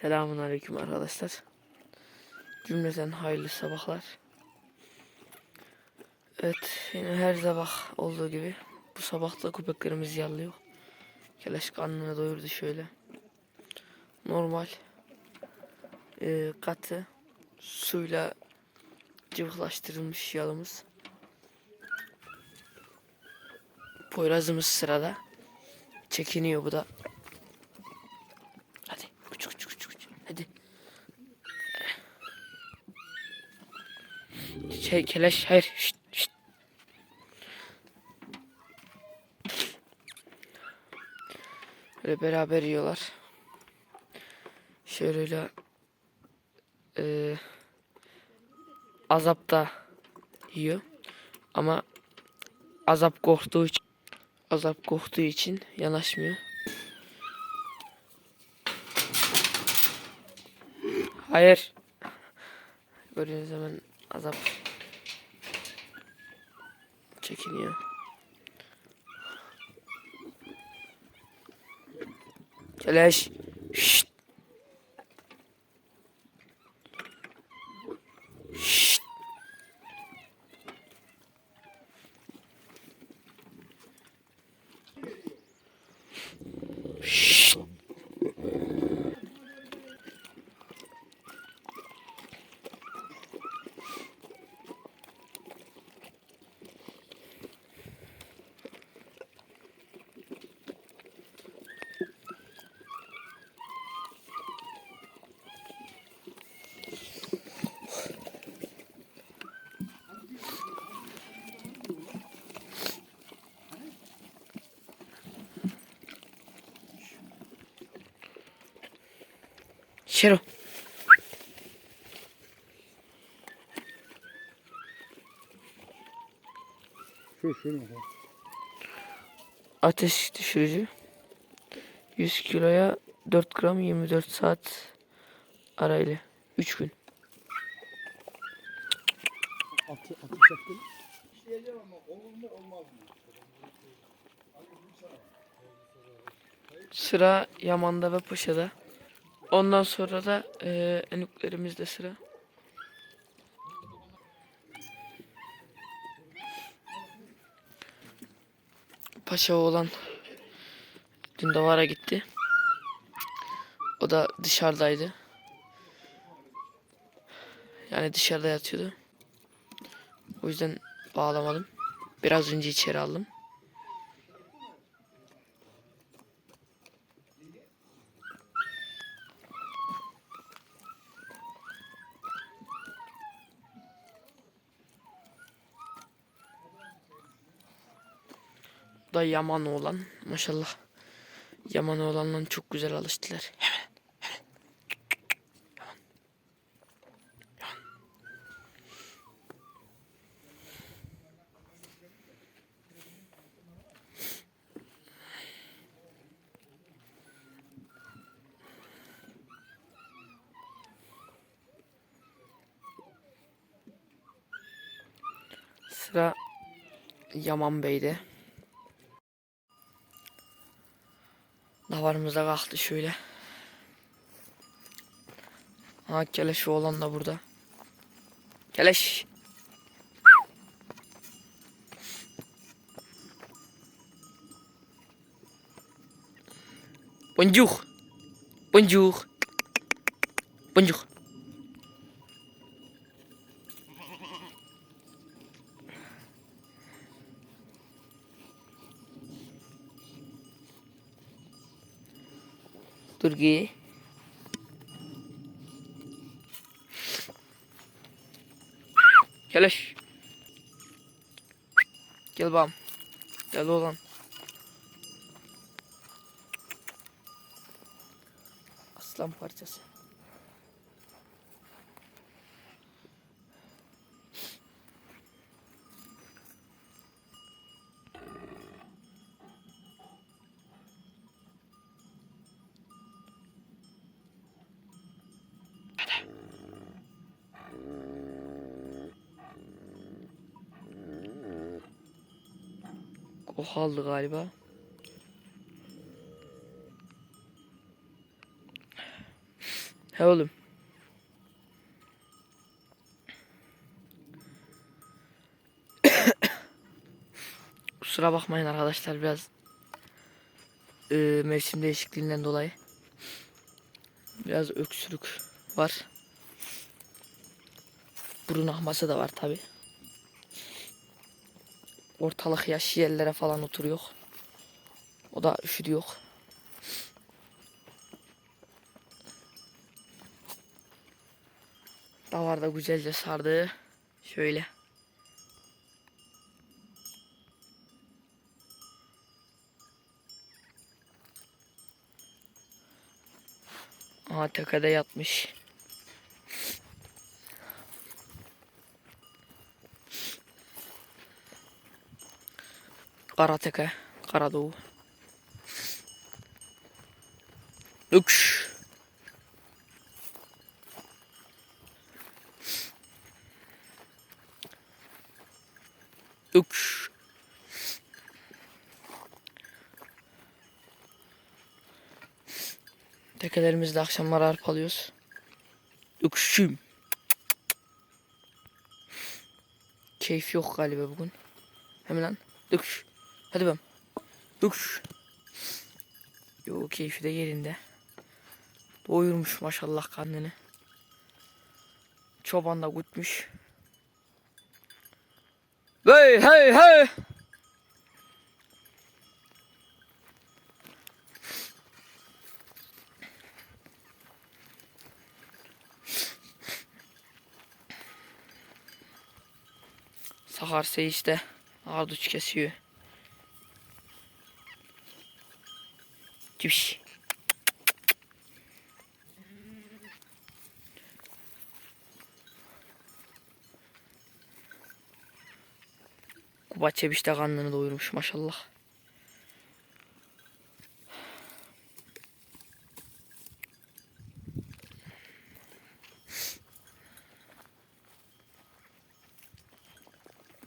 Selamun Aleyküm arkadaşlar. Cümleten hayırlı sabahlar. Evet yine her sabah olduğu gibi bu sabah da köpeklerimiz yallıyor. Keleş karnını doyurdu şöyle. Normal e, katı suyla cıvıklaştırılmış yalımız. Poyrazımız sırada. Çekiniyor bu da. Şey keleş hayır. Şşt, şşt. Böyle beraber yiyorlar. Şöyle e, azap da yiyor. Ama azap korktuğu için azap korktuğu için yanaşmıyor. Hayır. Gördüğünüz zaman azap çekiniyor. Keleş. Şşt. Şşt. Şşt. Şero. Şu şunu. Ateş düşürücü. 100 kiloya 4 gram 24 saat arayla. 3 gün. Atı, atı çaktın. Sıra Yaman'da ve Paşa'da. Ondan sonra da eee enüklerimizde sıra. Paşa oğlan dün davara gitti. O da dışarıdaydı. Yani dışarıda yatıyordu. O yüzden bağlamadım. Biraz önce içeri aldım. Da Yaman oğlan. Maşallah. Yaman oğlanla çok güzel alıştılar. Hemen. Hemen. Yaman. Sıra Yaman Bey'de. Davarımız da kalktı şöyle. Ha keleş oğlan da burada. Keleş. Bonjour. Bonjour. Bonjour. Durgi. Keleş. Gel bam. Gel oğlan. Aslan parçası. O aldı galiba. He oğlum. Kusura bakmayın arkadaşlar biraz e, mevsim değişikliğinden dolayı biraz öksürük var. Burun akması da var tabi. Ortalık yaş yerlere falan oturuyor. O da üşüdüyor. Davar da güzelce sardı. Şöyle. Aha tekede yatmış. Kara teke. Kara doğu. Ökş. Ökş. Tekelerimizle akşamları arpalıyoruz. Ökşüm. Keyif yok galiba bugün. Hemen lan. Döküş. Hadi bam. Döküş. Yo keyfi de yerinde. Doyurmuş maşallah kendini. Çoban da gütmüş. Hey hey hey. Sakar Seyis de arduç kesiyor. Cips. Kuba Çebiş de karnını doyurmuş maşallah.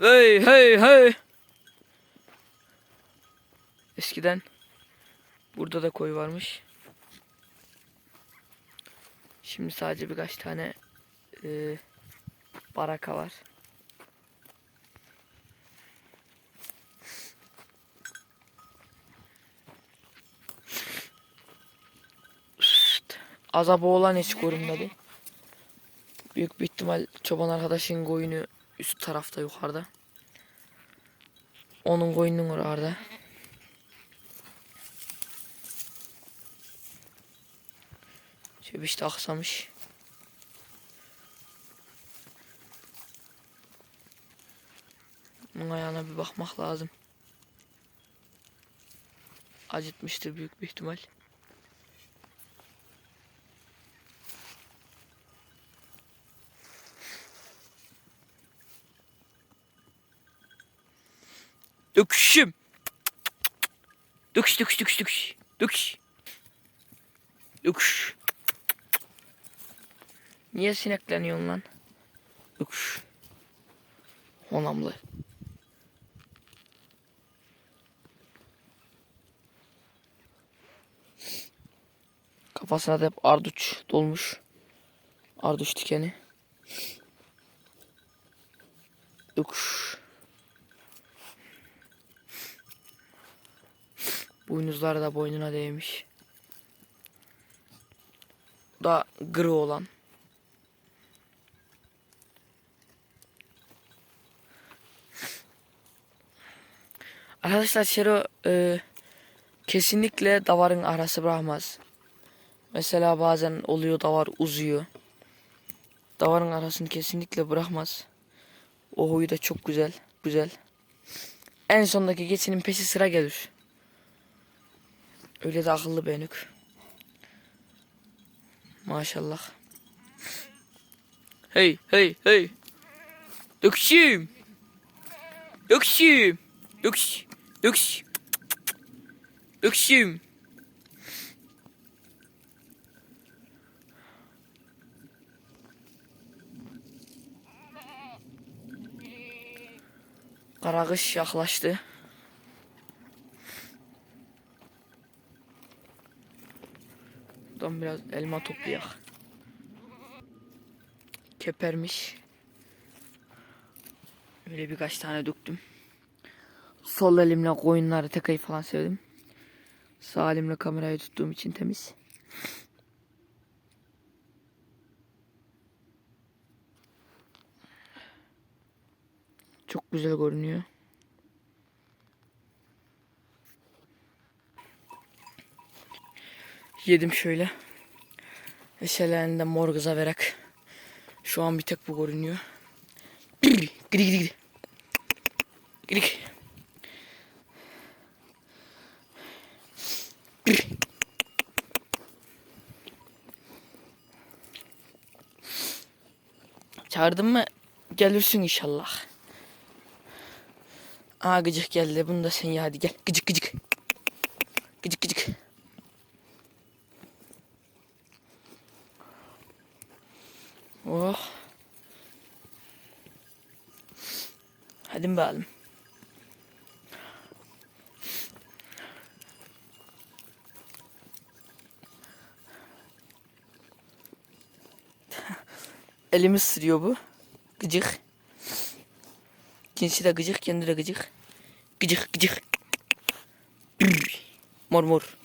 Hey hey hey. Eskiden burada da koy varmış. Şimdi sadece birkaç tane e, baraka var. Azabı olan hiç görünmedi. Büyük bir ihtimal çoban arkadaşın koyunu üst tarafta yukarıda. Onun koyunun orada. Şöyle işte aksamış. Bunun ayağına bir bakmak lazım. Acıtmıştır büyük bir ihtimal. Döküşüm. Döküş döküş döküş döküş. Döküş. Döküş. Niye sinekleniyorsun lan? Döküş. Honamlı. Kafasına da hep arduç dolmuş. Arduç dikeni. Döküş. Boynuzlar da boynuna değmiş. Da gri olan. Arkadaşlar Şero e, kesinlikle davarın arası bırakmaz. Mesela bazen oluyor davar uzuyor. Davarın arasını kesinlikle bırakmaz. O huyu da çok güzel. Güzel. En sondaki geçinin peşi sıra gelir. Öyle de akıllı benük. Maşallah. Hey hey hey. Döküşüm. Döküşüm. Döküş. Döküş. Döküşüm. Karagış yaklaştı. Buradan biraz elma toplayak. Kepermiş. Öyle birkaç tane döktüm. Sol elimle koyunları tekayı falan sevdim. Sağ elimle kamerayı tuttuğum için temiz. Çok güzel görünüyor. Yedim şöyle. Eşelerinde mor kıza vererek. Şu an bir tek bu görünüyor. Gidi gidi gidi. Gidi. Çağırdın mı gelirsin inşallah. Aa gıcık geldi. Bunu da sen ya hadi gel. Gıcık gıcık. Gıcık gıcık. Oh. Hadi bakalım. Elimi ısırıyor bu. Gıcık. Cinsi de gıcık, kendi de gıcık. Gıcık, gıcık. Brr. Mor mor.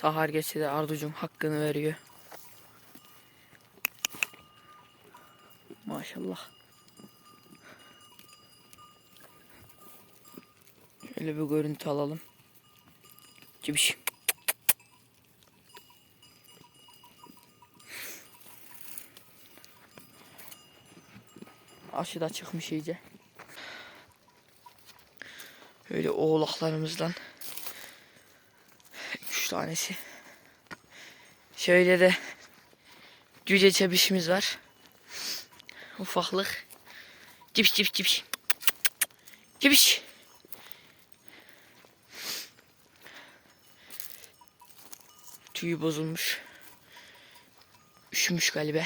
Sahar geçti de Arducum hakkını veriyor. Maşallah. Şöyle bir görüntü alalım. Cibiş. Aşı da çıkmış iyice. Öyle oğlaklarımızdan tanesi. Şöyle de cüce çebişimiz var. Ufaklık. Cips cips cips. Cips. Tüyü bozulmuş. Üşümüş galiba.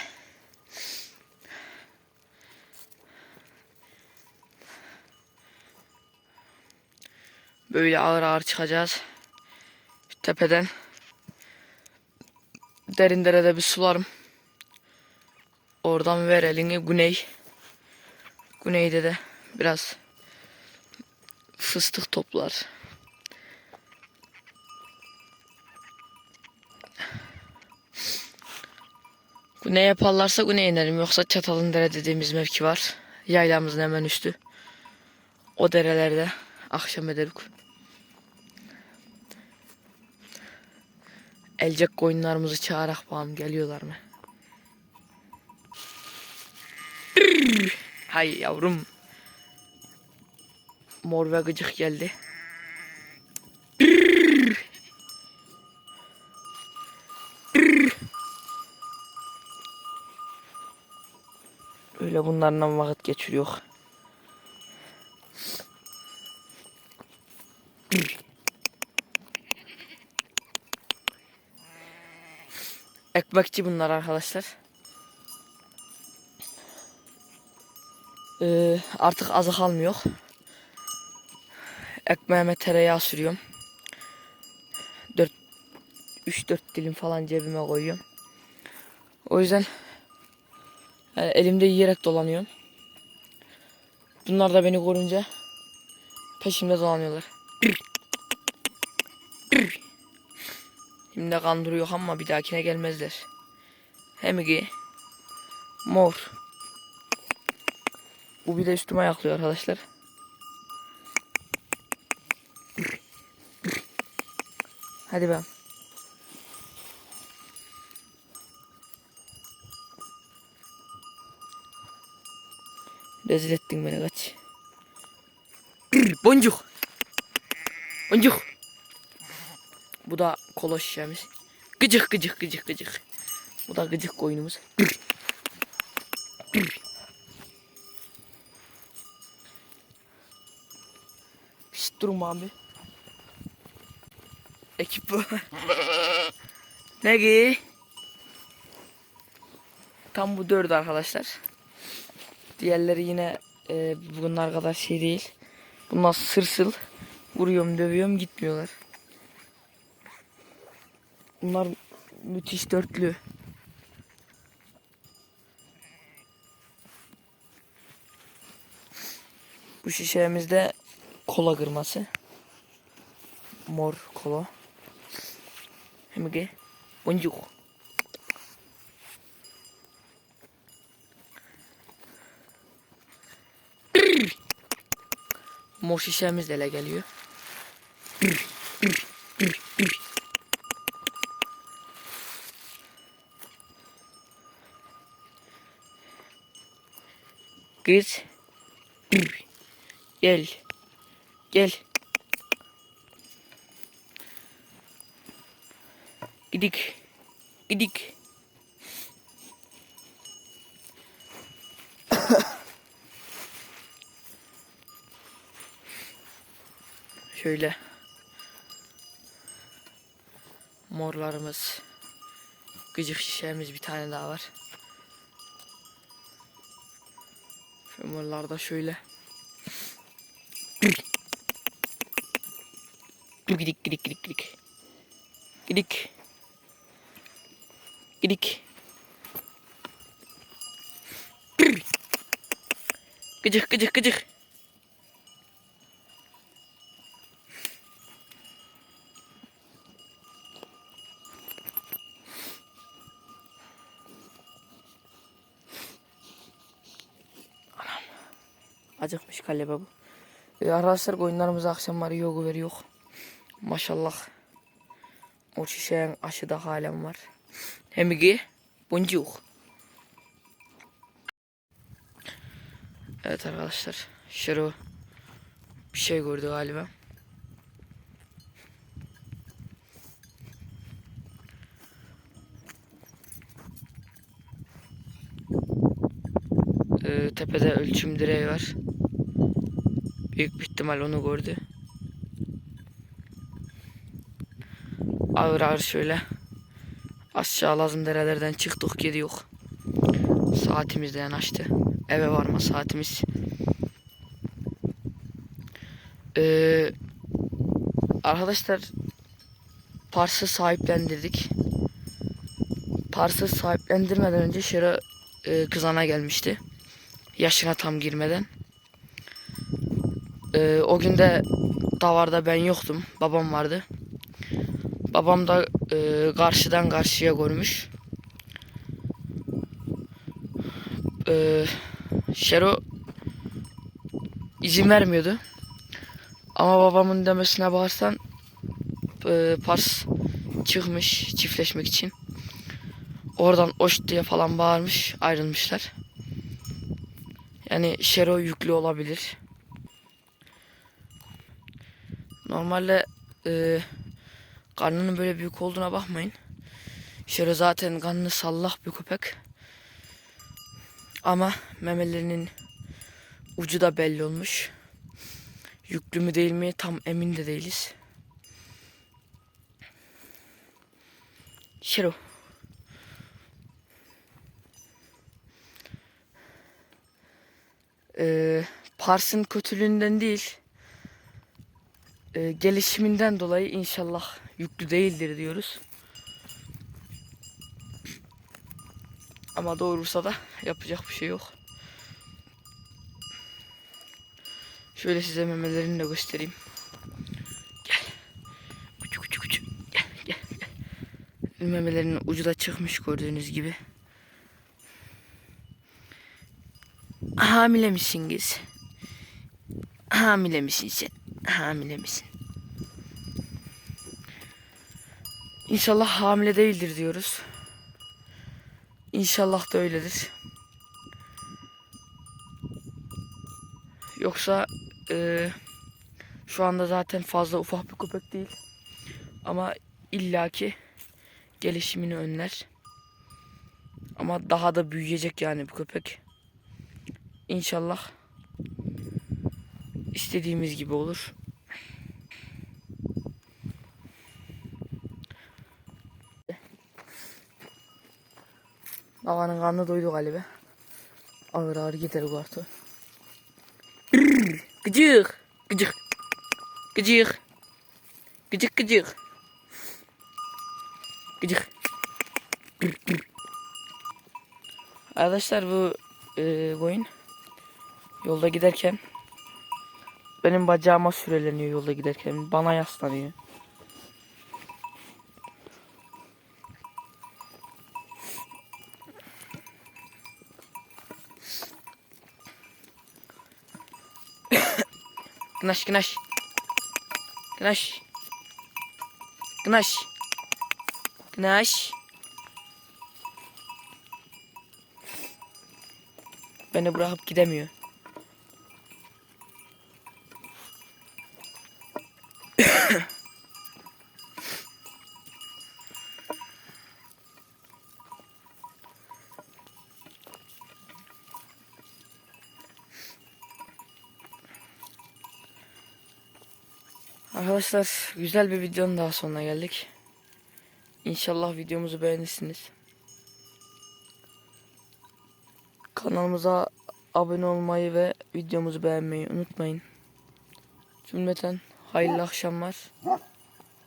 Böyle ağır ağır çıkacağız. Tepeden. Derin derede bir sularım. Oradan ver elini güney. Güneyde de biraz fıstık toplar. Güney yaparlarsa güney inerim. Yoksa Çatalın Dere dediğimiz mevki var. Yaylamızın hemen üstü. O derelerde akşam ederik. Elcek koyunlarımızı çağırak bağım geliyorlar mı? Hay yavrum. Mor ve gıcık geldi. Öyle bunlarla vakit geçiriyor. Ekmekçi bunlar arkadaşlar. Ee, artık azı kalmıyor. Ekmeğime tereyağı sürüyorum. 4 3-4 dilim falan cebime koyuyorum. O yüzden yani elimde yiyerek dolanıyorum. Bunlar da beni görünce peşimde dolanıyorlar. Şimdi kandırıyor ama bir dahakine gelmezler. Hem ki mor. Bu bir de üstüme ayaklıyor arkadaşlar. Hadi ben. Rezil ettin beni kaç. Boncuk. Boncuk. Bu da koloş şişemiz. Gıcık gıcık gıcık gıcık. Bu da gıcık koyunumuz. Şşt durun abi. Rakip bu. ne ki? Tam bu dördü arkadaşlar. Diğerleri yine e, bunlar kadar şey değil. Bunlar sırsıl. Vuruyorum dövüyorum gitmiyorlar. Bunlar müthiş dörtlü. Bu şişemizde kola kırması. Mor kola. Hem ki boncuk. Mor şişemiz de ele geliyor. Kız. Gel. Gel. Gidik. Gidik. Şöyle. Morlarımız. Gıcık şişemiz bir tane daha var. Da şöyle. Gidik gidik gidik gidik. Gidik. Gidik. Gıcık gıcık gıcık. Acıkmış kalebe bu. Ee, arkadaşlar koyunlarımız akşamları yogu veriyor. Maşallah. O şişenin aşı da halen var. Hem ki boncuk. Evet arkadaşlar. Şero bir şey gördü galiba. Ee, tepede ölçüm direği var. Büyük bir ihtimal onu gördü. Ağır ağır şöyle aşağı lazım derelerden çıktık gidiyor. Saatimiz de yanaştı. Eve varma saatimiz. Ee, arkadaşlar Pars'ı sahiplendirdik. Pars'ı sahiplendirmeden önce Şera e, kızana gelmişti. Yaşına tam girmeden. Ee, o gün de davarda ben yoktum. Babam vardı. Babam da e, karşıdan karşıya görmüş. E, Şero izin vermiyordu. Ama babamın demesine bağırsan e, Pars çıkmış çiftleşmek için. Oradan oş diye falan bağırmış ayrılmışlar. Yani Şero yüklü olabilir. Normalde e, karnının böyle büyük olduğuna bakmayın. Şöyle zaten karnı sallah bir köpek. Ama memelerinin ucu da belli olmuş. Yüklü mü değil mi tam emin de değiliz. Şero. Ee, Pars'ın kötülüğünden değil e, gelişiminden dolayı inşallah yüklü değildir diyoruz. Ama doğurursa da yapacak bir şey yok. Şöyle size memelerini de göstereyim. Gel. Küçük küçük küçük. Gel gel gel. Memelerinin ucu da çıkmış gördüğünüz gibi. Hamile misiniz? Hamile misin sen? Hamile misin? İnşallah hamile değildir diyoruz. İnşallah da öyledir. Yoksa e, şu anda zaten fazla ufak bir köpek değil. Ama illaki gelişimini önler. Ama daha da büyüyecek yani bu köpek. İnşallah istediğimiz gibi olur. Davanın karnı doydu galiba. Ağır ağır gider bu artı. Gıcık. Gıcık. Gıcık. Gıcık gıcık. Gıcık. Arkadaşlar bu e, koyun yolda giderken benim bacağıma süreleniyor yolda giderken. Bana yaslanıyor. Gınaş gınaş. Gınaş. Gınaş. Gınaş. Beni bırakıp gidemiyor. Arkadaşlar güzel bir videonun daha sonuna geldik. İnşallah videomuzu beğenirsiniz. Kanalımıza abone olmayı ve videomuzu beğenmeyi unutmayın. Cümleten hayırlı akşamlar.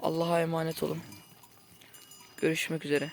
Allah'a emanet olun. Görüşmek üzere.